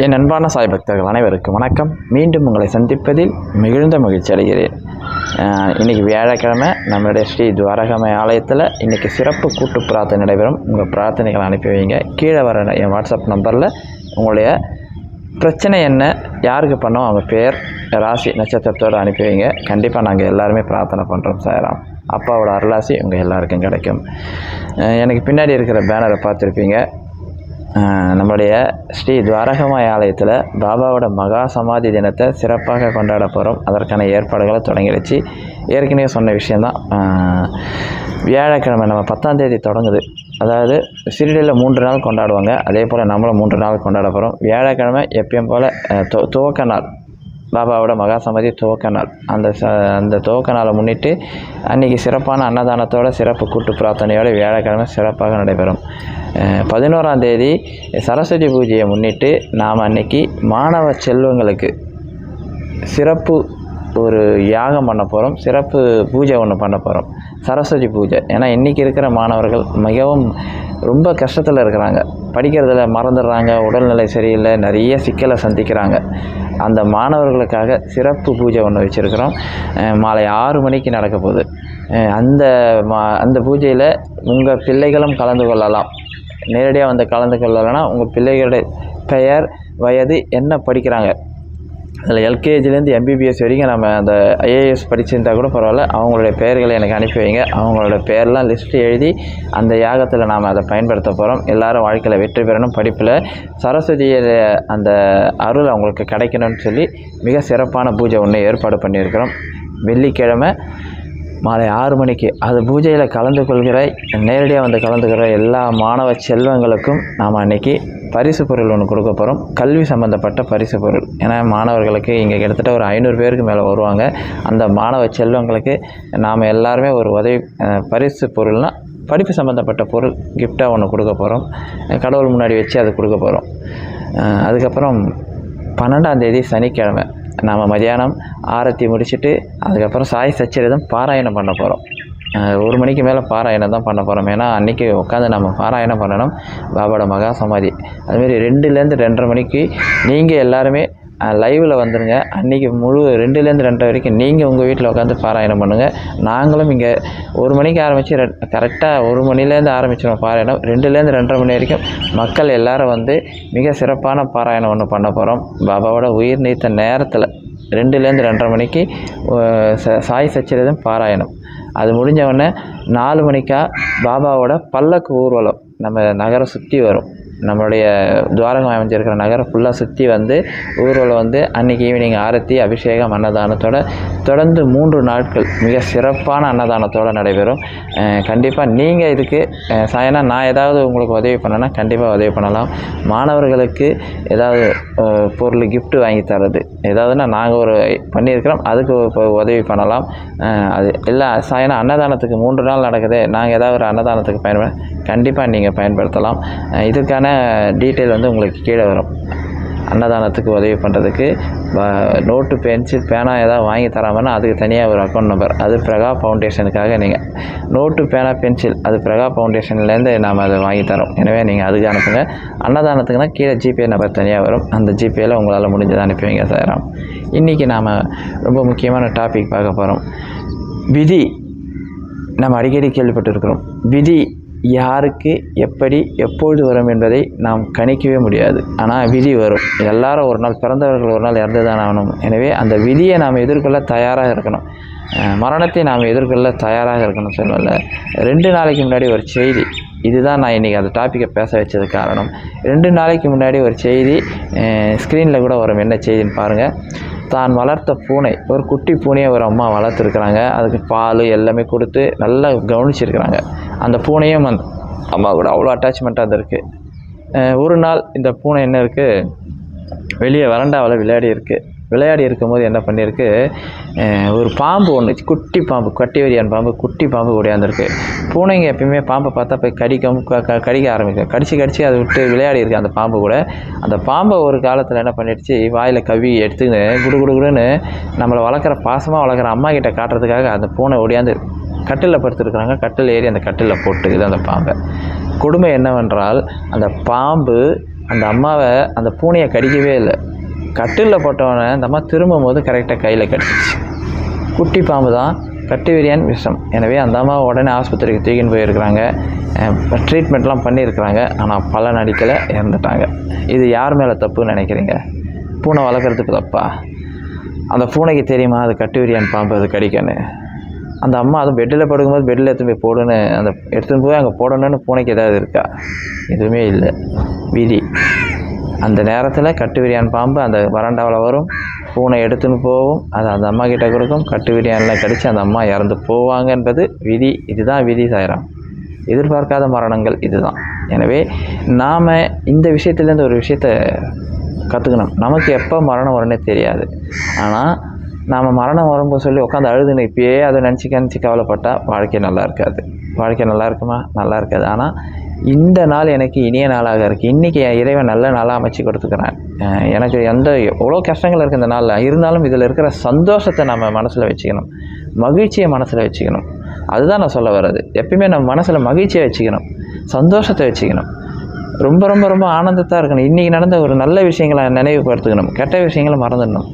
என் அன்பான சாய் பக்தர்கள் அனைவருக்கும் வணக்கம். மீண்டும் உங்களை சந்திப்பதில் மிகுந்த மகிழ்ச்சி அடைகிறேன். இன்றைக்கி வியாழக்கிழமை நம்மளுடைய ஸ்ரீ துவாரகமை ஆலயத்தில் இன்றைக்கி சிறப்பு கூட்டு பிரார்த்தனை நடைபெறும். உங்கள் பிரார்த்தனைகளை அனுப்பி வைங்க. கீழே வர என் வாட்ஸ்அப் நம்பரில் உங்களுடைய பிரச்சனை என்ன யாருக்கு பண்ணோம் அவங்க பேர் ராசி நட்சத்திரத்தோடு அனுப்பி வைங்க. கண்டிப்பாக நாங்கள் எல்லாருமே பிரார்த்தனை பண்ணுறோம் சாயராம். அப்பாவோட அருளாசி உங்கள் எல்லாருக்கும் கிடைக்கும். எனக்கு பின்னாடி இருக்கிற பேனரை பார்த்துருப்பீங்க. நம்மளுடைய ஸ்ரீ துவாரகமாய் ஆலயத்தில் பாபாவோட மகா சமாதி தினத்தை சிறப்பாக கொண்டாட போகிறோம் அதற்கான ஏற்பாடுகளை தொடங்கிடுச்சு ஏற்கனவே சொன்ன விஷயந்தான் வியாழக்கிழமை நம்ம பத்தாம் தேதி தொடங்குது. அதாவது சிறிடியில் மூன்று நாள் கொண்டாடுவாங்க. அதே போல் நம்மளும் மூன்று நாள் கொண்டாட போகிறோம் வியாழக்கிழமை எப்பயும் போல் துவக்க நாள். பாபாவோட மகா சமாதி துவக்க நாள் அந்த ச அந்த துவக்க நாளை முன்னிட்டு அன்றைக்கி சிறப்பான அன்னதானத்தோட சிறப்பு கூட்டு பிரார்த்தனையோடு வியாழக்கிழமை சிறப்பாக நடைபெறும். பதினோராம் தேதி சரஸ்வதி பூஜையை முன்னிட்டு நாம் அன்னைக்கு மாணவ செல்வங்களுக்கு சிறப்பு ஒரு யாகம் பண்ண போகிறோம் சிறப்பு பூஜை ஒன்று பண்ண போகிறோம் சரஸ்வதி பூஜை. ஏன்னா இன்றைக்கி இருக்கிற மாணவர்கள் மிகவும் ரொம்ப கஷ்டத்தில் இருக்கிறாங்க. படிக்கிறதுல மறந்துடுறாங்க. உடல்நிலை சரியில்லை. நிறைய சிக்கலை சந்திக்கிறாங்க. அந்த மாணவர்களுக்காக சிறப்பு பூஜை ஒன்று வச்சுருக்கிறோம். மாலை ஆறு மணிக்கு நடக்க போகுது. அந்த மா அந்த பூஜையில் உங்கள் பிள்ளைகளும் கலந்து கொள்ளலாம். நேரடியாக வந்து கலந்து கொள்ளலைன்னா உங்கள் பிள்ளைகளுடைய பெயர் வயது என்ன படிக்கிறாங்க. அதில் எல்கேஜிலேருந்து எம்பிபிஎஸ் வரைக்கும் நம்ம அந்த ஐஏஎஸ் படிச்சிருந்தா கூட பரவாயில்ல. அவங்களுடைய பெயர்களை எனக்கு அனுப்பி வைங்க. அவங்களோட பேர்லாம் லிஸ்ட்டு எழுதி அந்த யாகத்தில் நாம் அதை பயன்படுத்த போகிறோம் எல்லாரும் வாழ்க்கையில் வெற்றி பெறணும். படிப்பில் சரஸ்வதியோட அந்த அருள் அவங்களுக்கு கிடைக்கணும்னு சொல்லி மிக சிறப்பான பூஜை ஒன்று ஏற்பாடு பண்ணியிருக்கிறோம். வெள்ளிக்கிழமை மாலை ஆறு மணிக்கு. அது பூஜையில் கலந்து கொள்கிற நேரடியாக வந்து கலந்துக்கிற எல்லா மாணவ செல்வங்களுக்கும் நாம் அன்னைக்கு பரிசு பொருள் ஒன்று கொடுக்க போகிறோம் கல்வி சம்மந்தப்பட்ட பரிசு பொருள். ஏன்னா மாணவர்களுக்கு இங்கே கிட்டத்தட்ட ஒரு ஐநூறு பேருக்கு மேலே வருவாங்க. அந்த மாணவ செல்வங்களுக்கு நாம் எல்லாருமே ஒரு உதவி பரிசு பொருள்னால் படிப்பு சம்மந்தப்பட்ட பொருள் கிஃப்டாக ஒன்று கொடுக்க போகிறோம் கடவுள் முன்னாடி வச்சு அது கொடுக்க போகிறோம் அதுக்கப்புறம் பன்னெண்டாம் தேதி சனிக்கிழமை. நாம் மதியானம் ஆரத்தி முடிச்சுட்டு அதுக்கப்புறம் சாய் சச்சரிதம் பாராயணம் பண்ண போகிறோம் ஒரு மணிக்கு மேலே பாராயணம் தான் பண்ண போகிறோம் ஏன்னா அன்றைக்கி உட்காந்து நம்ம பாராயணம் பண்ணணும். பாபாவோட மகா சமாதி. அதுமாரி ரெண்டுலேருந்து ரெண்டரை மணிக்கு நீங்கள் எல்லாருமே லைவில் வந்துடுங்க அன்றைக்கி முழு ரெண்டுலேருந்து ரெண்டரை வரைக்கும் நீங்கள் உங்கள் வீட்டில் உட்காந்து பாராயணம் பண்ணுங்கள் நாங்களும் இங்கே ஒரு மணிக்கு ஆரம்பித்து ரெ கரெக்டாக ஒரு மணிலேருந்து ஆரம்பிச்சிடும் பாராயணம். ரெண்டுலேருந்து ரெண்டரை மணி வரைக்கும் மக்கள் எல்லோரும் வந்து மிக சிறப்பான பாராயணம் ஒன்று பண்ண போகிறோம் பாபாவோட உயிர் நீத்த நேரத்தில் ரெண்டுலேருந்து ரெண்டரை மணிக்கு ச சாய் சச்சரிதம் பாராயணம். அது முடிஞ்ச உடனே நாலு மணிக்கா பாபாவோட பல்லக்கு ஊர்வலம் நம்ம நகரம் சுற்றி வரும். நம்மளுடைய துவாரகம் அமைஞ்சிருக்கிற நகரம் ஃபுல்லாக சுற்றி வந்து ஊர்வலம் வந்து அன்றைக்கி ஈவினிங் ஆரத்தி அபிஷேகம் அன்னதானத்தோட தொடர்ந்து மூன்று நாட்கள் மிக சிறப்பான அன்னதானத்தோடு நடைபெறும். கண்டிப்பாக நீங்கள் இதுக்கு சாயனா நான் ஏதாவது உங்களுக்கு உதவி பண்ணேன்னா கண்டிப்பாக உதவி பண்ணலாம். மாணவர்களுக்கு ஏதாவது பொருள் கிஃப்ட் வாங்கி தரது. ஏதாவதுன்னா நாங்கள் ஒரு பண்ணியிருக்கிறோம் அதுக்கு உதவி பண்ணலாம். அது இல்லை சாயனா அன்னதானத்துக்கு மூன்று நாள் நடக்குது நாங்கள் ஏதாவது ஒரு அன்னதானத்துக்கு பயன்பட கண்டிப்பாக நீங்கள் பயன்படுத்தலாம். இதுக்கான டீட்டெயில் வந்து உங்களுக்கு கீழே வரும். அன்னதானத்துக்கு உதவி பண்ணுறதுக்கு நோட்டு பென்சில் பேனா ஏதாவது வாங்கி தராமன்னா அதுக்கு தனியாக ஒரு அக்கௌண்ட் நம்பர் அது பிரகா ஃபவுண்டேஷனுக்காக நீங்கள் நோட்டு பேனா பென்சில் அது பிரகா ஃபவுண்டேஷன்லேருந்து நாம் அதை வாங்கி தரோம். எனவே நீங்கள் அதுக்கு அனுப்புங்க. அன்னதானத்துக்குனா கீழே ஜிபே நம்பர் தனியாக வரும். அந்த ஜிபேயில் உங்களால் முடிஞ்சதை அனுப்பி வைங்க இன்றைக்கி நாம் ரொம்ப முக்கியமான டாபிக் பார்க்க போகிறோம் விதி நம்ம அடிக்கடி கேள்விப்பட்டிருக்கிறோம். விதி யாருக்கு எப்படி எப்பொழுது வரும் என்பதை நாம் கணிக்கவே முடியாது. ஆனால் விதி வரும். எல்லாரும் ஒரு நாள் பிறந்தவர்கள் ஒரு நாள் இறந்து தான் ஆகணும். எனவே அந்த விதியை நாம் எதிர்கொள்ள தயாராக இருக்கணும். மரணத்தை நாம் எதிர்கொள்ள தயாராக இருக்கணும். சொல்லல. ரெண்டு நாளைக்கு முன்னாடி ஒரு செய்தி. இதுதான் நான் இன்றைக்கி அந்த டாப்பிக்கை பேச வச்சது காரணம். ரெண்டு நாளைக்கு முன்னாடி ஒரு செய்தி ஸ்க்ரீனில் கூட வரும். என்ன செய்தின்னு பாருங்கள் தான் வளர்த்த பூனை. ஒரு குட்டி பூனையை ஒரு அம்மா வளர்த்துருக்குறாங்க. அதுக்கு பால் எல்லாமே கொடுத்து நல்லா கவனிச்சிருக்கிறாங்க. அந்த பூனையும் அந்த அம்மா கூட அவ்வளோ அட்டாச்மெண்ட்டாக இருந்திருக்கு இருக்குது ஒரு நாள் இந்த பூனை என்ன இருக்குது வெளியே வறண்டாவில் விளையாடி இருக்குது விளையாடி இருக்கும்போது என்ன பண்ணியிருக்கு? ஒரு பாம்பு ஒன்று குட்டி பாம்பு கட்டிவரியான் பாம்பு குட்டி பாம்பு ஓடியாந்துருக்கு பூனைங்க எப்பயுமே பாம்பை பார்த்தா போய் கடிக்கும் க- கடிக்க ஆரம்பிக்கும். கடிச்சு கடிச்சு அதை விட்டு விளையாடி இருக்கு அந்த பாம்பு கூட. அந்த பாம்பை ஒரு காலத்தில் என்ன பண்ணிடுச்சு? வாயில் கவி எடுத்துக்கின்னு குடு குடு குடுன்னு நம்மளை வளர்க்குற பாசமாக வளர்க்குற அம்மா கிட்ட காட்டுறதுக்காக அந்த பூனை ஓடியாந்து கட்டிலில் படுத்துருக்குறாங்க. கட்டில் ஏறி அந்த கட்டிலில் போட்டுக்குது அந்த பாம்பை. கொடுமை என்னவென்றால் அந்த பாம்பு அந்த அம்மாவை அந்த பூனையை கடிக்கவே இல்லை. கட்டிலில் போட்டவொடனே அந்த அம்மா திரும்பும் போது கரெக்டாக கையில் கட்டிச்சு. குட்டி பாம்பு தான் கட்டு விரியான் விஷம். எனவே அந்த அம்மா உடனே ஆஸ்பத்திரிக்கு தூக்கின்னு போயிருக்கிறாங்க. ட்ரீட்மெண்ட்லாம் பண்ணியிருக்கிறாங்க. ஆனால் பலன் அடிக்கலை இறந்துட்டாங்க. இது யார் மேலே தப்புன்னு நினைக்கிறீங்க? பூனை வளர்க்குறதுக்கு தப்பா? அந்த பூனைக்கு தெரியுமா? அது கட்டு விரியான் பாம்பு அது கடிக்கன்னு அந்த அம்மா அது பெட்டில் படுக்கும்போது பெட்டில் எடுத்துன்னு போய் போடுன்னு அந்த எடுத்துன்னு போய் அங்கே போடணும்னு பூனைக்கு ஏதாவது இருக்கா? எதுவுமே இல்லை. விதி. அந்த நேரத்தில் கட்டு விரியான் பாம்பு அந்த வராண்டாவில் வரும். பூனை எடுத்துன்னு போகும். அது அந்த அம்மா கிட்ட கொடுக்கும். கட்டு விரியானில் கடித்து அந்த அம்மா இறந்து போவாங்க என்பது விதி. இதுதான் விதி சாயிரம். எதிர்பார்க்காத மரணங்கள் இதுதான். எனவே நாம் இந்த விஷயத்துலேருந்து ஒரு விஷயத்த கற்றுக்கணும் நமக்கு எப்போ மரணம் வரும்னே தெரியாது. ஆனால் நாம் மரணம் வரும்போது சொல்லி உட்காந்து அழுதுன்னு இப்பயே அதை நினச்சி நினச்சி கவலைப்பட்டால் வாழ்க்கை நல்லா இருக்காது. வாழ்க்கை நல்லா இருக்குமா? நல்லா இருக்காது. ஆனால் இந்த நாள் எனக்கு இனிய நாளாக இருக்குது இன்றைக்கி என் இறைவன் நல்ல நாளாக அமைச்சு கொடுத்துக்கிறேன். எனக்கு எந்த எவ்வளோ கஷ்டங்கள் இருக்குது இந்த நாளில். இருந்தாலும் இதில் இருக்கிற சந்தோஷத்தை நம்ம மனசில் வச்சுக்கணும். மகிழ்ச்சியை மனசில் வச்சுக்கணும். அதுதான் நான் சொல்ல வர்றது. எப்பயுமே நம்ம மனசில் மகிழ்ச்சியை வச்சுக்கணும். சந்தோஷத்தை வச்சுக்கணும். ரொம்ப ரொம்ப ரொம்ப ஆனந்தத்தாக இருக்கணும். இன்றைக்கி நடந்த ஒரு நல்ல விஷயங்களை நினைவுபடுத்துக்கணும். கெட்ட விஷயங்களை மறந்துடணும்.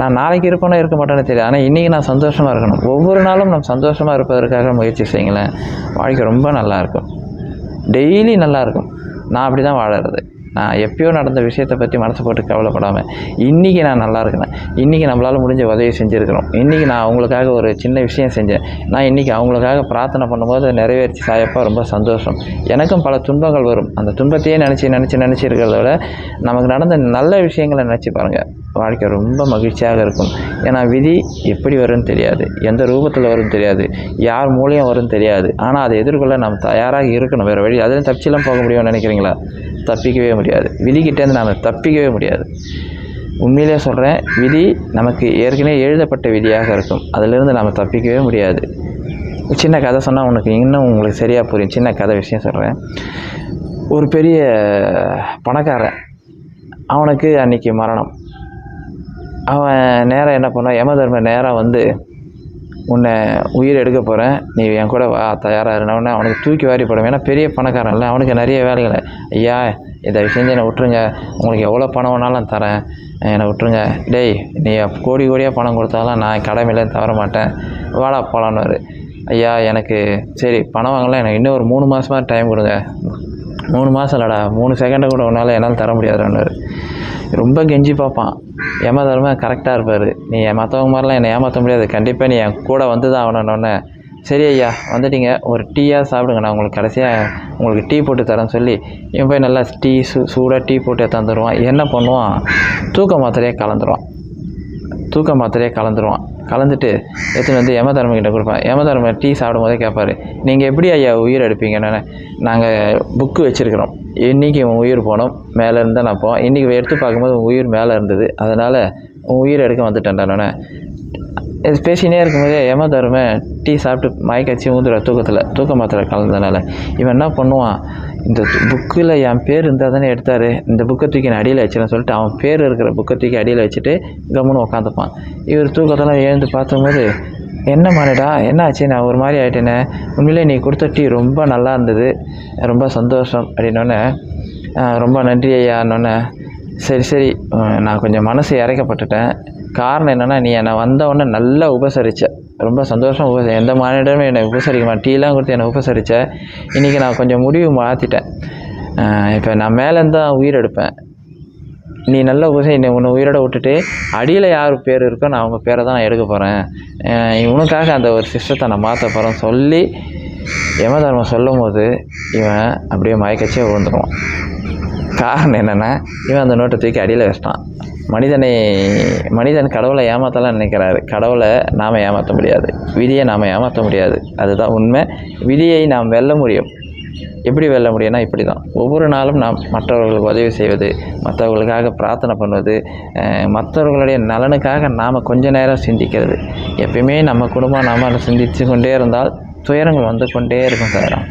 நான் நாளைக்கு இருப்பேனோ இருக்க மாட்டேன்னு தெரியாது ஆனால் இன்றைக்கி நான் சந்தோஷமாக இருக்கணும். ஒவ்வொரு நாளும் நம்ம சந்தோஷமாக இருப்பதற்காக முயற்சி செய்யுங்களேன். வாழ்க்கை ரொம்ப நல்லாயிருக்கும் டெய்லி நல்லாயிருக்கும். நான் அப்படி தான் வாழறது. நான் எப்பயோ நடந்த விஷயத்தை பற்றி மனசு போட்டு கவலைப்படாமல் இன்றைக்கி நான் நல்லா இருக்கிறேன் இன்றைக்கி நம்மளால் முடிஞ்ச உதவி செஞ்சுருக்கிறோம். இன்றைக்கி நான் அவங்களுக்காக ஒரு சின்ன விஷயம் செஞ்சேன். நான் இன்றைக்கி அவங்களுக்காக பிரார்த்தனை பண்ணும்போது அதை நிறைவேற்றி சாயப்பா ரொம்ப சந்தோஷம். எனக்கும் பல துன்பங்கள் வரும். அந்த துன்பத்தையே நினச்சி நினச்சி நினச்சி இருக்கிறத விட நமக்கு நடந்த நல்ல விஷயங்களை நினச்சி பாருங்கள் வாழ்க்கை ரொம்ப மகிழ்ச்சியாக இருக்கும். ஏன்னா விதி எப்படி வரும்னு தெரியாது. எந்த ரூபத்தில் வரும்னு தெரியாது. யார் மூலியம் வரும்னு தெரியாது. ஆனால் அதை எதிர்கொள்ள நாம் தயாராக இருக்கணும். வேறு வழி அதுலேயும் தப்பிச்செல்லாம் போக முடியும்னு நினைக்கிறீங்களா? தப்பிக்கவே முடியாது. விதிக்கிட்டேருந்து நாம் தப்பிக்கவே முடியாது. உண்மையிலே சொல்கிறேன் விதி நமக்கு ஏற்கனவே எழுதப்பட்ட விதியாக இருக்கும். அதிலிருந்து நாம் தப்பிக்கவே முடியாது. சின்ன கதை சொன்னால் உனக்கு இன்னும் உங்களுக்கு சரியாக புரியும். சின்ன கதை விஷயம் சொல்கிறேன் ஒரு பெரிய பணக்காரன் அவனுக்கு அன்னைக்கு மரணம். அவன் நேராக என்ன பண்ணான்? யமதர்ம நேராக வந்து உன்னை உயிர் எடுக்க போகிறேன் நீ என் கூட வா தயாராக இருந்தவொடனே அவனுக்கு தூக்கி வாரி போடும் ஏன்னா பெரிய பணக்காரன் இல்லை. அவனுக்கு நிறைய வேலைகள். ஐயா இதை செஞ்சு என்னை விட்டுருங்க. உங்களுக்கு எவ்வளோ பணம் வேணாலும் தரேன். என்னை விட்டுருங்க. டேய் நீ கோடி கோடியாக பணம் கொடுத்தாலும் நான் கடமையில தவற மாட்டேன். வாடா போகலான்னு ஐயா எனக்கு சரி பணம் வாங்கலாம். எனக்கு இன்னும் ஒரு மூணு மாதமா டைம் கொடுங்க. மூணு மாதம் இல்லைடா மூணு செகண்டை கூட உன்னால் என்னால் தர முடியாதுன்னு ரொம்ப கெஞ்சி பார்ப்பான். ஏமா கரெக்டாக இருப்பார். நீ மற்றவங்க மாதிரிலாம் என்னை ஏமாற்ற முடியாது. கண்டிப்பாக நீ என் கூட வந்து தான் ஆகணுன்னொன்னே சரி ஐயா வந்துட்டீங்க. ஒரு டீயாக சாப்பிடுங்க. நான் உங்களுக்கு கடைசியாக உங்களுக்கு டீ போட்டு தரேன்னு சொல்லி இவன் போய் நல்லா டீ சூ சூடாக டீ போட்டு தந்துடுவான் என்ன பண்ணுவான்? தூக்க மாத்திரையே கலந்துருவான். தூக்க மாத்திரையே கலந்துருவான். கலந்துட்டு எடுத்துன்னு வந்து யமதர்ம கொடுப்பேன். கொடுப்பான் யமதர்ம டீ சாப்பிடும் போதே கேட்பார் நீங்கள் எப்படி ஐயா உயிர் எடுப்பீங்கன்னு நாங்கள் புக்கு வச்சுருக்கிறோம். இன்றைக்கி உன் உயிர் போனோம் மேலே இருந்தால் நான் போவோம் இன்றைக்கி எடுத்து பார்க்கும்போது உன் உயிர் மேலே இருந்தது. அதனால் உன் உயிர் எடுக்க வந்துட்டேன்டா இது பேசினே இருக்கும்போதே யமதர்ம டீ சாப்பிட்டு மயக்கச்சி ஊந்துடுற தூக்கத்தில் தூக்க மாத்திரை கலந்ததுனால. இவன் என்ன பண்ணுவான்? இந்த புக்கில் என் பேர் இருந்தால் தானே எடுத்தார். இந்த புக்கை தூக்கி நான் அடியில் வச்சிடறேன்னு சொல்லிட்டு அவன் பேர் இருக்கிற புக்கை தூக்கி அடியில் வச்சுட்டு கம்முன்னு உட்காந்துப்பான் இவர் தூக்கத்தெல்லாம் எழுந்து பார்த்தும்போது என்ன மாறிடா என்ன ஆச்சு? நான் ஒரு மாதிரி ஆகிட்டேனே உண்மையிலே நீ கொடுத்த டீ ரொம்ப நல்லா இருந்தது. ரொம்ப சந்தோஷம். அப்படின்னோடனே ரொம்ப நன்றி ஐயான்னொன்னே சரி சரி. நான் கொஞ்சம் மனசு இறக்கப்பட்டுட்டேன். காரணம் என்னென்னா நீ என்னை வந்த உடனே நல்லா உபசரித்த ரொம்ப சந்தோஷம் உபச எந்த மாநிலமும் என்னை உபசரிக்க மாட்டேன் டீலாம் கொடுத்து என்னை உபசரித்தேன் இன்றைக்கி நான் கொஞ்சம் முடிவு மாற்றிட்டேன் இப்போ நான் மேலேருந்து தான் உயிர் எடுப்பேன். நீ நல்ல உபசரி நீ உன்னை உயிரோட விட்டுட்டு அடியில் யார் பேர் இருக்கோ நான் அவங்க பேரை தான் நான் எடுக்க போகிறேன் இவனுக்காக அந்த ஒரு சிஸ்டத்தை நான் மாற்ற போகிறேன் சொல்லி யமதர்மம் சொல்லும் போது இவன் அப்படியே மயக்கச்சே விழுந்துருவான். காரணம் என்னென்னா இவன் அந்த நோட்டை தூக்கி அடியில் வச்சிட்டான். மனிதனை மனிதன் கடவுளை ஏமாத்தலாம் நினைக்கிறாரு. கடவுளை நாம் ஏமாற்ற முடியாது. விதியை நாம் ஏமாற்ற முடியாது. அதுதான் உண்மை. விதியை நாம் வெல்ல முடியும். எப்படி வெல்ல முடியும்னா இப்படி தான் ஒவ்வொரு நாளும் நாம் மற்றவர்களுக்கு உதவி செய்வது மற்றவர்களுக்காக பிரார்த்தனை பண்ணுவது மற்றவர்களுடைய நலனுக்காக நாம் கொஞ்ச நேரம் சிந்திக்கிறது. எப்பயுமே நம்ம குடும்பம் நாம் சிந்தித்து கொண்டே இருந்தால் துயரங்கள் வந்து கொண்டே இருக்கும் துயரம்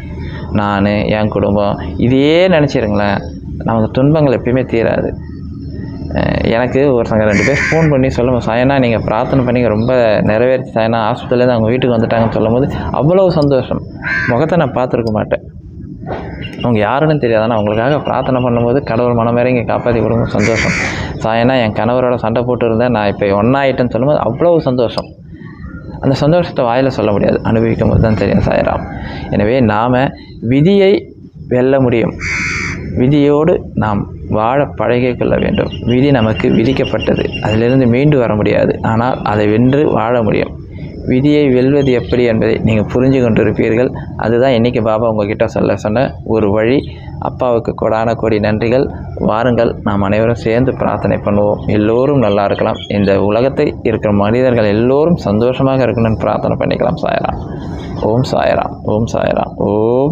நான் என் குடும்பம் இதையே நினச்சிருங்களேன். நமக்கு துன்பங்கள் எப்பயுமே தீராது. எனக்கு ஒருத்தங்க ரெண்டு பேர் ஃபோன் பண்ணி சொல்லுங்கள் சாயனா நீங்கள் பிரார்த்தனை பண்ணி ரொம்ப நிறைவேறிச்சு சாயனா. ஹாஸ்பிட்டலேருந்து அவங்க வீட்டுக்கு வந்துட்டாங்கன்னு சொல்லும்போது அவ்வளோ சந்தோஷம். முகத்தை நான் பார்த்துருக்க மாட்டேன். அவங்க யாருன்னு தெரியாது. அவங்களுக்காக பிரார்த்தனை பண்ணும்போது கடவுள் மனம் இங்கே காப்பாற்றி கொடுங்க சந்தோஷம். சாயனா என் கணவரோட சண்டை போட்டு இருந்தேன். நான் இப்போ ஒன்றாயிட்டேன்னு சொல்லும்போது அவ்வளோ சந்தோஷம். அந்த சந்தோஷத்தை வாயில் சொல்ல முடியாது. அனுபவிக்கும் போது தான் தெரியும் சாயராம் எனவே நாம் விதியை வெல்ல முடியும். விதியோடு நாம் வாழ பழகிக் கொள்ள வேண்டும். விதி நமக்கு விதிக்கப்பட்டது. அதிலிருந்து மீண்டு வர முடியாது. ஆனால் அதை வென்று வாழ முடியும். விதியை வெல்வது எப்படி என்பதை நீங்கள் புரிஞ்சு கொண்டிருப்பீர்கள். அதுதான் இன்றைக்கி பாபா உங்ககிட்ட சொல்ல சொன்ன ஒரு வழி. அப்பாவுக்கு கொடான கோடி நன்றிகள். வாருங்கள் நாம் அனைவரும் சேர்ந்து பிரார்த்தனை பண்ணுவோம். எல்லோரும் நல்லா இருக்கலாம். இந்த உலகத்தை இருக்கிற மனிதர்கள் எல்லோரும் சந்தோஷமாக இருக்கணும்னு பிரார்த்தனை பண்ணிக்கலாம் சாயராம். ஓம் சாயராம். ஓம் சாயராம். ஓம்